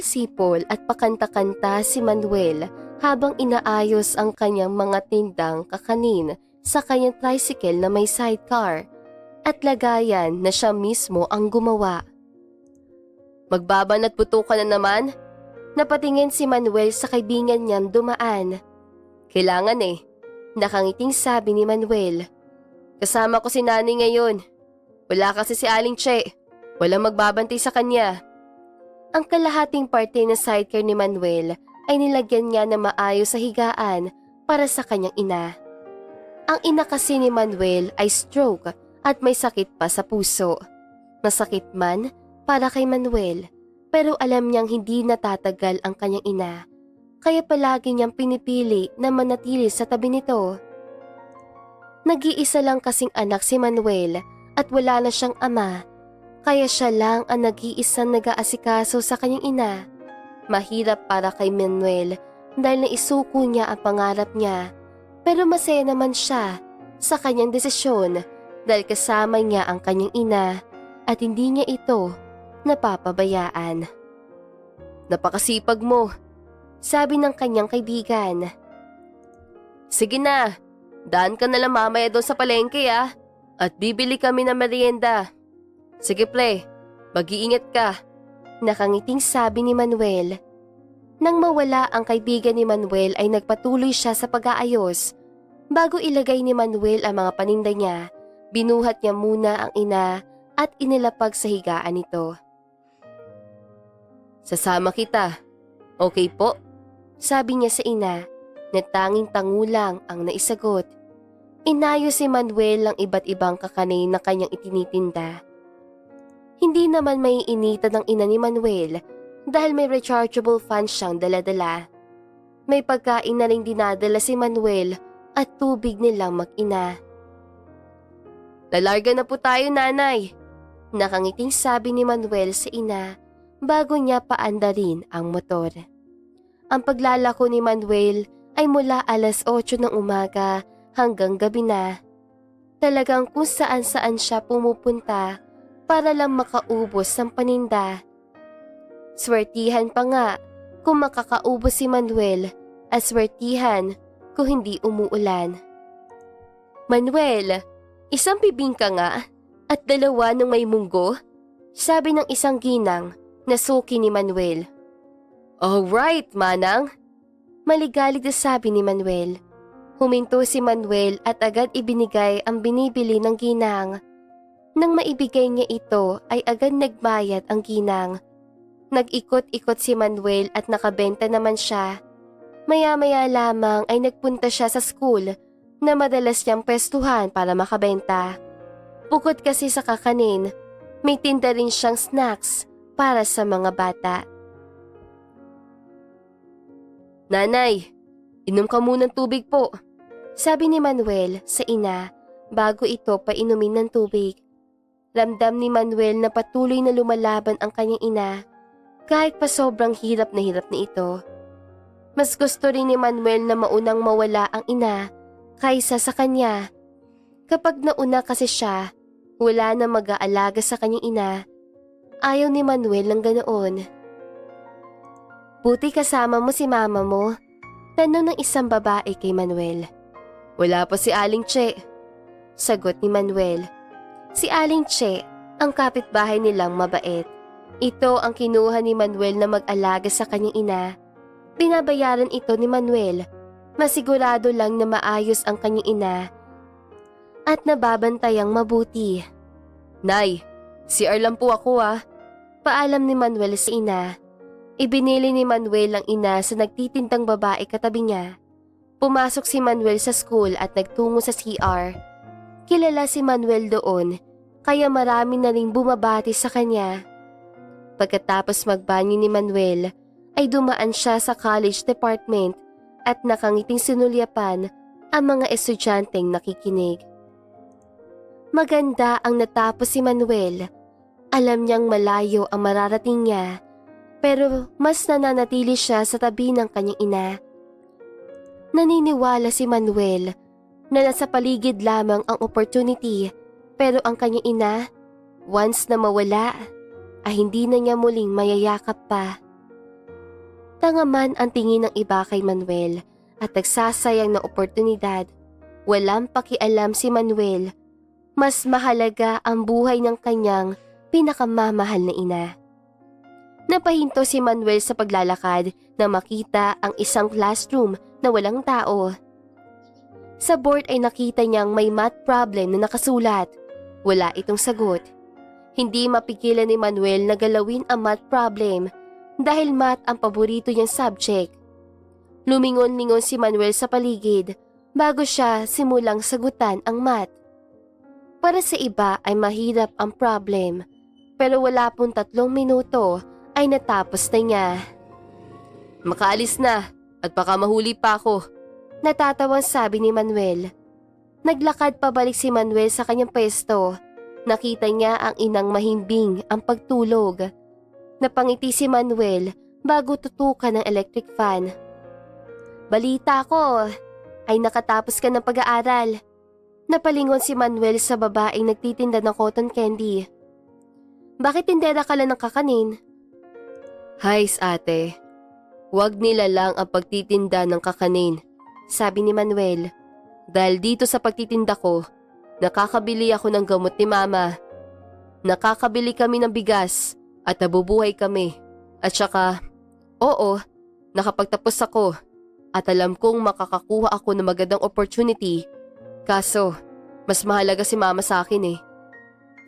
Sipol-sipol at pakanta-kanta si Manuel habang inaayos ang kanyang mga tindang kakanin sa kanyang tricycle na may sidecar at lagayan na siya mismo ang gumawa. Magbabanat buto ka na naman? Napatingin si Manuel sa kaibigan niyang dumaan. Kailangan eh. Nakangiting sabi ni Manuel. Kasama ko si Nani ngayon. Wala kasi si Aling Che. Walang magbabantay sa kanya. Ang kalahating parte ng sidecar ni Manuel ay nilagyan niya na maayos sa higaan para sa kanyang ina. Ang ina kasi ni Manuel ay stroke at may sakit pa sa puso. Masakit man para kay Manuel pero alam niyang hindi natatagal ang kanyang ina kaya palagi niyang pinipili na manatili sa tabi nito. Nag-iisa lang kasing anak si Manuel at wala na siyang ama kaya siya lang ang nag-iisang nag-aasikaso sa kanyang ina. Mahirap para kay Manuel dahil naisuko niya ang pangarap niya pero masaya naman siya sa kanyang desisyon dahil kasama niya ang kanyang ina at hindi niya ito napapabayaan. Napakasipag mo, sabi ng kanyang kaibigan. Sige na, daan ka na lang mamaya doon sa palengke ah, at bibili kami ng merienda. Sige play, mag-iingat ka. Nakangiting sabi ni Manuel. Nang mawala ang kaibigan ni Manuel ay nagpatuloy siya sa pag-aayos. Bago ilagay ni Manuel ang mga paninda niya, binuhat niya muna ang ina at inilapag sa higaan nito. Sasama kita. Okay po, sabi niya sa ina na tanging tangulang ang naisagot. Inayos si Manuel ang iba't ibang kakanin na kanyang itinitinda. Hindi naman may inita ng ina ni Manuel dahil may rechargeable fan siyang daladala. May pagkain na rin dinadala si Manuel at tubig nilang mag-ina. Lalarga na po tayo nanay. Nakangiting sabi ni Manuel sa ina bago niya paandarin ang motor. Ang paglalako ni Manuel ay mula alas 8 ng umaga hanggang gabi na. Talagang kung saan saan siya pumupunta para lang makaubos ng paninda. Swertihan pa nga kung makakaubos si Manuel at swertihan kung hindi umuulan. Manuel, isang bibingka nga at dalawa ng may munggo, sabi ng isang ginang na suki ni Manuel. Alright, Manang. Maligalig na sabi ni Manuel. Huminto si Manuel at agad ibinigay ang binibili ng ginang. Nang maibigay niya ito ay agad nagbayad ang ginang. Nag-ikot-ikot si Manuel at nakabenta naman siya. Maya-maya lamang ay nagpunta siya sa school na madalas niyang pestuhan para makabenta. Bukod kasi sa kakanin, may tinda rin siyang snacks para sa mga bata. Nanay, inom ka muna ng tubig po. Sabi ni Manuel sa ina bago ito painumin ng tubig. Ramdam ni Manuel na patuloy na lumalaban ang kanyang ina kahit pa sobrang hirap na hirap na ito. Mas gusto rin ni Manuel na maunang mawala ang ina kaysa sa kanya. Kapag nauna kasi siya, wala na mag-aalaga sa kanyang ina. Ayaw ni Manuel ng ganoon. Buti kasama mo si mama mo. Tanong ng isang babae kay Manuel. Wala pa si Aling Che. Sagot ni Manuel. Si Aling Che, ang kapitbahay nilang mabait. Ito ang kinuha ni Manuel na mag-alaga sa kanyang ina. Binabayaran ito ni Manuel. Masigurado lang na maayos ang kanyang ina at nababantayang mabuti. Nay, si lang po ako ah. Paalam ni Manuel sa ina. Ibinili ni Manuel ang ina sa nagtitindang babae katabi niya. Pumasok si Manuel sa school at nagtungo sa CR. Kilala si Manuel doon, kaya marami na ring bumabati sa kanya. Pagkatapos magbanyo ni Manuel, ay dumaan siya sa college department at nakangiting sinulyapan ang mga estudyanteng nakikinig. Maganda ang natapos si Manuel. Alam niyang malayo ang mararating niya pero mas nananatili siya sa tabi ng kanyang ina. Naniniwala si Manuel na nasa paligid lamang ang opportunity pero ang kanyang ina, once na mawala, ay hindi na niya muling mayayakap pa. Tanga man ang tingin ng iba kay Manuel at nagsasayang na oportunidad. Walang pakialam si Manuel. Mas mahalaga ang buhay ng kanyang pinakamamahal na ina. Napahinto si Manuel sa paglalakad na makita ang isang classroom na walang tao. Sa board ay nakita niyang may math problem na nakasulat. Wala itong sagot. Hindi mapigilan ni Manuel na galawin ang math problem dahil math ang paborito niyang subject. Lumingon-lingon si Manuel sa paligid bago siya simulang sagutan ang math. Para sa iba ay mahirap ang problem pero wala pong tatlong minuto ay natapos na niya. Makaalis na at baka mahuli pa ako. Natatawang sabi ni Manuel. Naglakad pabalik si Manuel sa kanyang pwesto. Nakita niya ang inang mahimbing ang pagtulog. Napangiti si Manuel bago tutukan ng electric fan. Balita ko ay nakatapos ka ng pag-aaral. Napalingon si Manuel sa babaeng nagtitinda ng cotton candy. Bakit tindera ka lang ng kakanin? Hays ate, huwag nila lang ang pagtitinda ng kakanin, sabi ni Manuel. Dahil dito sa pagtitinda ko, nakakabili ako ng gamot ni mama. Nakakabili kami ng bigas at nabubuhay kami. At saka, oo, nakapagtapos ako at alam kong makakakuha ako ng magandang opportunity. Kaso, mas mahalaga si mama sa akin eh.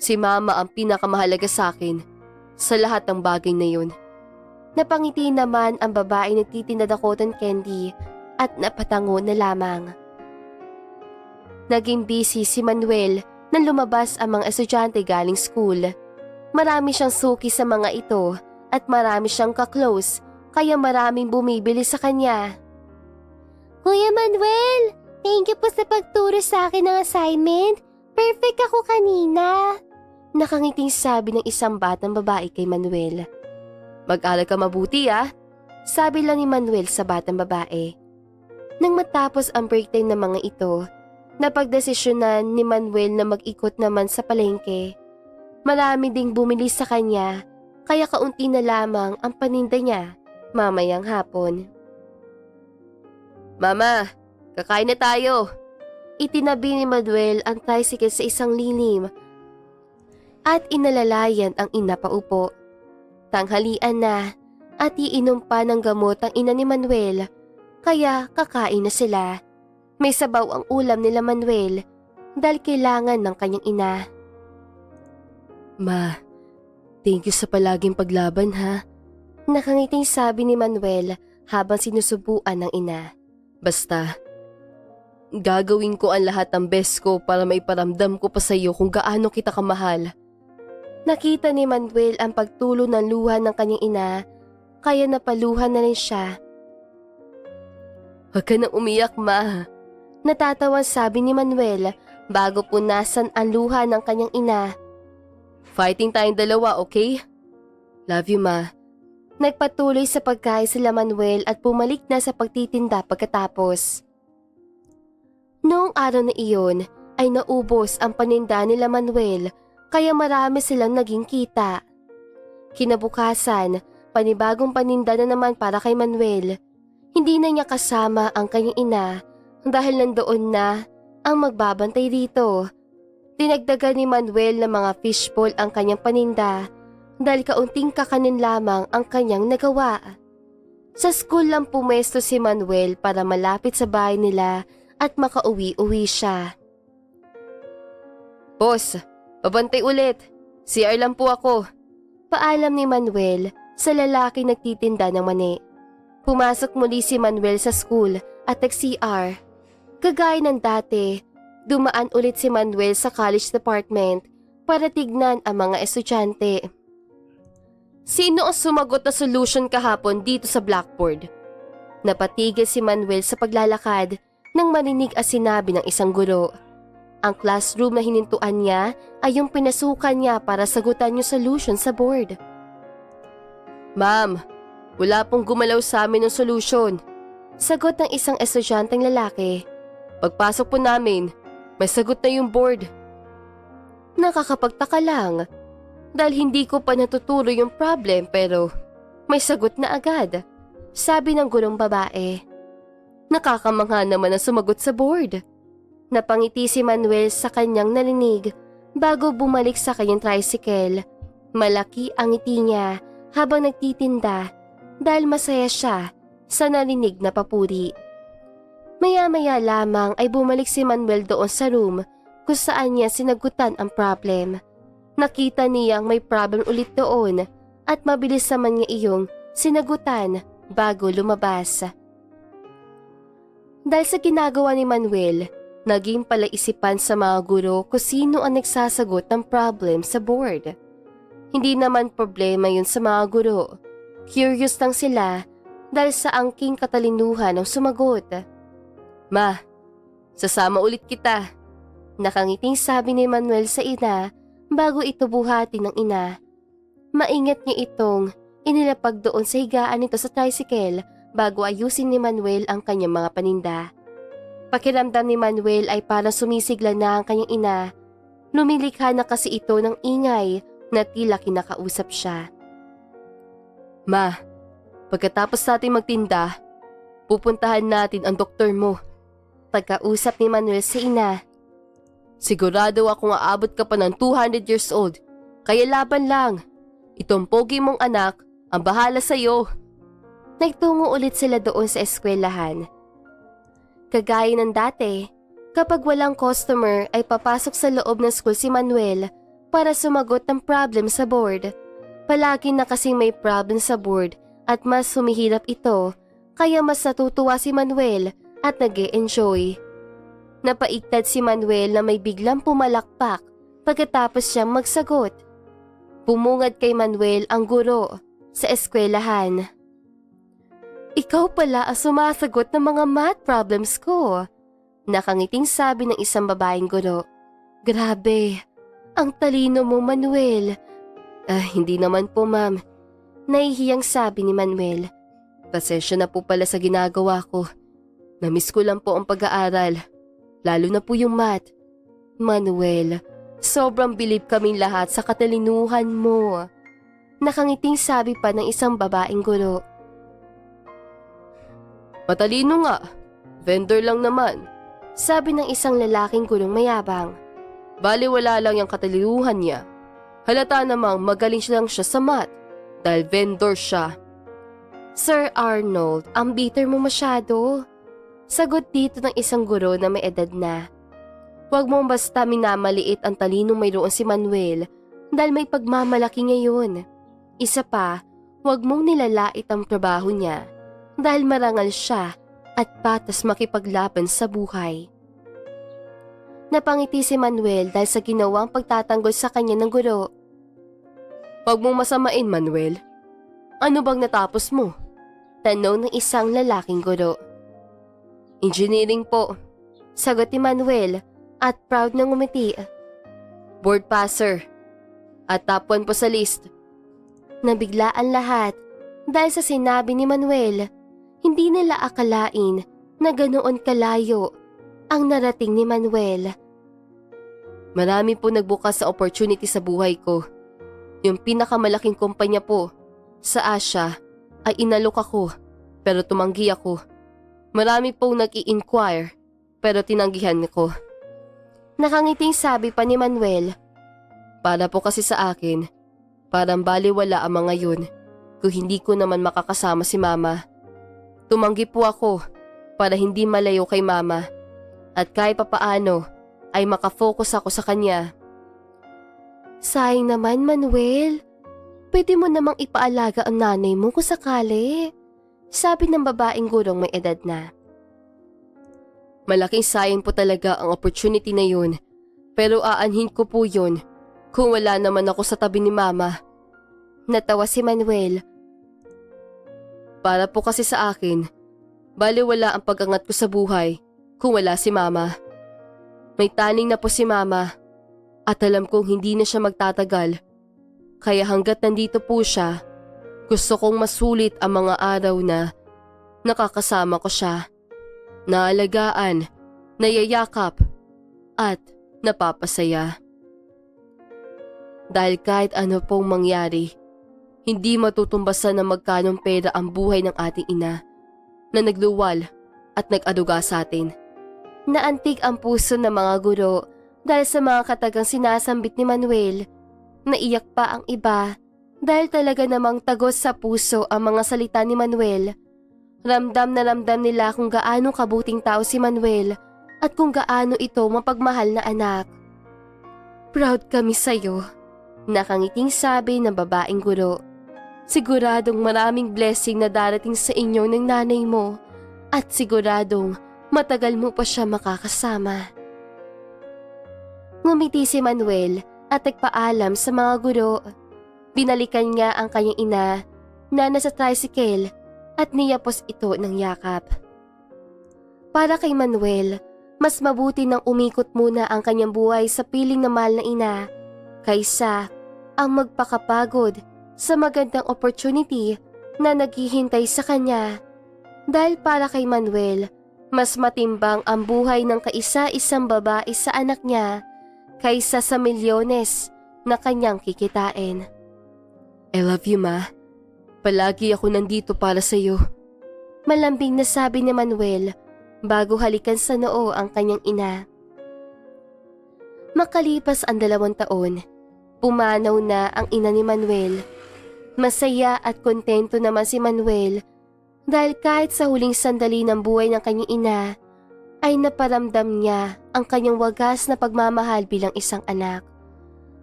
Si mama ang pinakamahalaga sa akin sa lahat ng bagay na yun. Napangiti naman ang babae nagtitinda ng cotton candy at napatango na lamang. Naging busy si Manuel nang lumabas ang mga estudyante galing school. Marami siyang suki sa mga ito at marami siyang kaklose kaya maraming bumibili sa kanya. Kuya Manuel, thank you po sa pagturo sa akin ng assignment. Perfect ako kanina. Nakangiting sabi ng isang batang babae kay Manuel. Mag-aral ka mabuti ah, sabi lang ni Manuel sa batang babae. Nang matapos ang break time ng mga ito, napagdesisyonan ni Manuel na mag-ikot naman sa palengke. Marami ding bumili sa kanya, kaya kaunti na lamang ang paninda niya mamayang hapon. Mama, kakain na tayo. Itinabi ni Manuel ang tricycle sa isang lilim at inalalayan ang ina paupo. Tanghalian na at iinom pa ng gamot ang ina ni Manuel kaya kakain na sila. May sabaw ang ulam nila Manuel dahil kailangan ng kanyang ina. Ma, thank you sa palaging paglaban ha. Nakangiting sabi ni Manuel habang sinusubuan ng ina. Basta, gagawin ko ang lahat ng best ko para maiparamdam ko pa sa iyo kung gaano kita kamahal. Nakita ni Manuel ang pagtulo ng luha ng kanyang ina, kaya napaluhan na rin siya. Huwag ka nang umiyak, ma. Natatawan sabi ni Manuel bago punasan ang luha ng kanyang ina. Fighting tayong dalawa, okay? Love you, ma. Nagpatuloy sa pagkain sila Manuel at pumalik na sa pagtitinda pagkatapos. Noong araw na iyon ay naubos ang paninda nila Manuel kaya marami silang naging kita. Kinabukasan, panibagong paninda na naman para kay Manuel. Hindi na niya kasama ang kanyang ina dahil nandoon na ang magbabantay dito. Dinagdagan ni Manuel ng mga fishbowl ang kanyang paninda dahil kaunting kakanin lamang ang kanyang nagawa. Sa school lang pumesto si Manuel para malapit sa bahay nila at makauwi-uwi siya. Boss, babantay ulit. CR lang po ako. Paalam ni Manuel sa lalaki nagtitinda ng mani. Pumasok muli si Manuel sa school at nag-CR. Kagaya ng dati, dumaan ulit si Manuel sa college department para tignan ang mga estudyante. Sino ang sumagot na solution kahapon dito sa blackboard? Napatigil si Manuel sa paglalakad nang marinig ang sinabi ng isang guro. Ang classroom na hinintuan niya ay yung pinasukan niya para sagutan yung solution sa board. Ma'am, wala pong gumalaw sa amin ng solution. Sagot ng isang estudyanteng lalaki. Pagpasok po namin, may sagot na yung board. Nakakapagtaka lang dahil hindi ko pa natuturo yung problem pero may sagot na agad. Sabi ng gurong babae. Nakakamangha naman ang sumagot sa board. Napangiti si Manuel sa kanyang narinig bago bumalik sa kanyang tricycle. Malaki ang ngiti niya habang nagtitinda dahil masaya siya sa narinig na papuri. Maya-maya lamang ay bumalik si Manuel doon sa room kung saan niya sinagutan ang problem. Nakita niyang may problem ulit doon at mabilis naman niya iyong sinagutan bago lumabas. Dahil sa ginagawa ni Manuel, naging palaisipan sa mga guro kung sino ang nagsasagot ng problem sa board. Hindi naman problema yun sa mga guro. Curious lang sila dahil sa angking katalinuhan ang sumagot. Ma, sasama ulit kita. Nakangiting sabi ni Manuel sa ina bago ito buhati ng ina. Maingat niya itong inilapag doon sa higaan nito sa tricycle bago ayusin ni Manuel ang kanyang mga paninda. Pakiramdam ni Manuel ay parang sumisigla na ang kanyang ina. Lumilikha na kasi ito ng ingay na tila kinakausap siya. Ma, pagkatapos natin magtinda, pupuntahan natin ang doktor mo. Pagkausap ni Manuel sa ina. Sigurado akong aabot ka pa ng 200 years old, kaya laban lang. Itong pogi mong anak ang bahala sa'yo. Nagtungo ulit sila doon sa eskwelahan. Kagaya ng dati, kapag walang customer ay papasok sa loob ng school si Manuel para sumagot ng problem sa board. Palagi na kasing may problem sa board at mas humihirap ito kaya mas natutuwa si Manuel at nag enjoy Napaiktad si Manuel na may biglang pumalakpak pagkatapos siyang magsagot. Pumungad kay Manuel ang guro sa eskwelahan. Ikaw pala ang sumasagot ng mga math problems ko. Nakangiting sabi ng isang babaeng guro. Grabe, ang talino mo Manuel. Ah, hindi naman po ma'am. Nahihiyang sabi ni Manuel. Pasensya na po pala sa ginagawa ko. Namiss ko lang po ang pag-aaral. Lalo na po yung math. Manuel, sobrang bilib kaming lahat sa katalinuhan mo. Nakangiting sabi pa ng isang babaeng guro. Matalino nga. Vendor lang naman. Sabi ng isang lalaking gulong mayabang. Bali wala lang yung katalinuhan niya. Halata namang magaling siya lang siya sa math dahil vendor siya. Sir Arnold, ang bitter mo masyado. Sagot dito ng isang guro na may edad na. Huwag mong basta minamaliit ang talinong mayroon si Manuel dahil may pagmamalaki ngayon. Isa pa, huwag mong nilalait ang trabaho niya dahil marangal siya at patas makipaglaban sa buhay. Napangiti si Manuel dahil sa ginawang pagtatanggol sa kanya ng guro. Huwag mong masamain, Manuel. Ano bang natapos mo? Tanong ng isang lalaking guro. Engineering po. Sagot ni Manuel at proud na ngumiti. Board passer. At top 1 po sa list. Nabiglaan lahat dahil sa sinabi ni Manuel. Hindi nila akalain na ganoon kalayo ang narating ni Manuel. Marami po nagbukas sa opportunity sa buhay ko. Yung pinakamalaking kumpanya po sa Asia ay inalok ako pero tumanggi ako. Marami pong nag-i-inquire pero tinanggihan ko. Nakangiting sabi pa ni Manuel. Para po kasi sa akin, parang baliwala ang mga yun kung hindi ko naman makakasama si mama. Tumanggi po ako para hindi malayo kay mama at kahit papaano ay makafocus ako sa kanya. Sayang naman Manuel, pwede mo namang ipaalaga ang nanay mo kung sakali. Sabi ng babaeng gurong may edad na. Malaking sayang po talaga ang opportunity na yun. Pero aanhin ko po yun kung wala naman ako sa tabi ni mama. Natawa si Manuel. Para po kasi sa akin, bali wala ang pagangat ko sa buhay kung wala si mama. May taning na po si mama at alam kong hindi na siya magtatagal. Kaya hanggat nandito po siya, gusto kong masulit ang mga araw na nakakasama ko siya naalagaan, nayayakap, at napapasaya. Dahil kahit ano pong mangyari, Hindi matutumbasan ng magkanong pera ang buhay ng ating ina na nagluwal at nag-aduga sa atin. Naantig ang puso ng mga guro dahil sa mga katagang sinasambit ni Manuel. Naiyak pa ang iba dahil talaga namang tagos sa puso ang mga salita ni Manuel. Ramdam na ramdam nila kung gaano kabuting tao si Manuel at kung gaano ito mapagmahal na anak. Proud kami sa'yo, nakangiting sabi ng babaeng guro. Siguradong maraming blessing na darating sa inyo ng nanay mo at siguradong matagal mo pa siya makakasama. Ngumiti si Manuel at nagpaalam sa mga guro. Binalikan niya ang kanyang ina na nasa tricycle at niyapos ito ng yakap. Para kay Manuel, mas mabuti nang umikot muna ang kanyang buhay sa piling na mahal na ina kaysa ang magpakapagod sa magandang opportunity na naghihintay sa kanya. Dahil para kay Manuel, mas matimbang ang buhay ng kaisa-isang babae sa anak niya kaysa sa milyones na kanyang kikitain. I love you, Ma. Palagi ako nandito para sa iyo. Malambing na sabi ni Manuel bago halikan sa noo ang kanyang ina. Makalipas ang dalawang taon, pumanaw na ang ina ni Manuel. Masaya at kontento naman si Manuel dahil kahit sa huling sandali ng buhay ng kanyang ina, ay naparamdam niya ang kanyang wagas na pagmamahal bilang isang anak.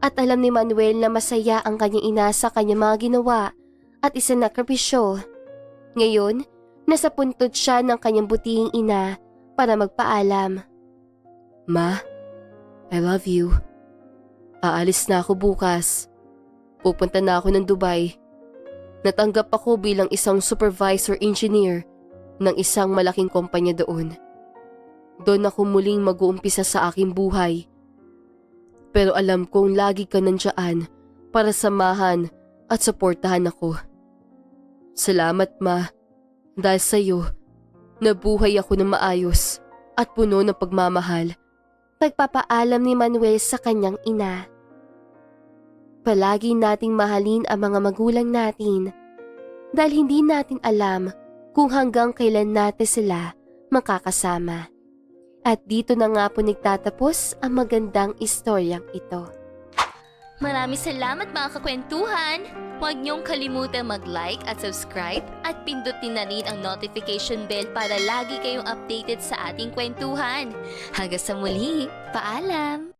At alam ni Manuel na masaya ang kanyang ina sa kanyang mga ginawa at isinakripisyo. Ngayon, nasa puntod siya ng kanyang butihing ina para magpaalam. Ma, I love you. Aalis na ako bukas. Pupunta na ako ng Dubai. Natanggap ako bilang isang supervisor engineer ng isang malaking kumpanya doon. Doon ako muling mag-uumpisa sa aking buhay. Pero alam kong lagi ka nandiyan para samahan at suportahan ako. Salamat ma, dahil sa iyo, nabuhay ako ng maayos at puno ng pagmamahal. Pagpapaalam ni Manuel sa kanyang ina. Palagi nating mahalin ang mga magulang natin dahil hindi natin alam kung hanggang kailan natin sila makakasama. At dito na nga po nagtatapos ang magandang istoryang ito. Maraming salamat mga kakwentuhan! Huwag niyong kalimutang mag-like at subscribe at pindutin na rin ang notification bell para lagi kayong updated sa ating kwentuhan. Hanggang sa muli, paalam!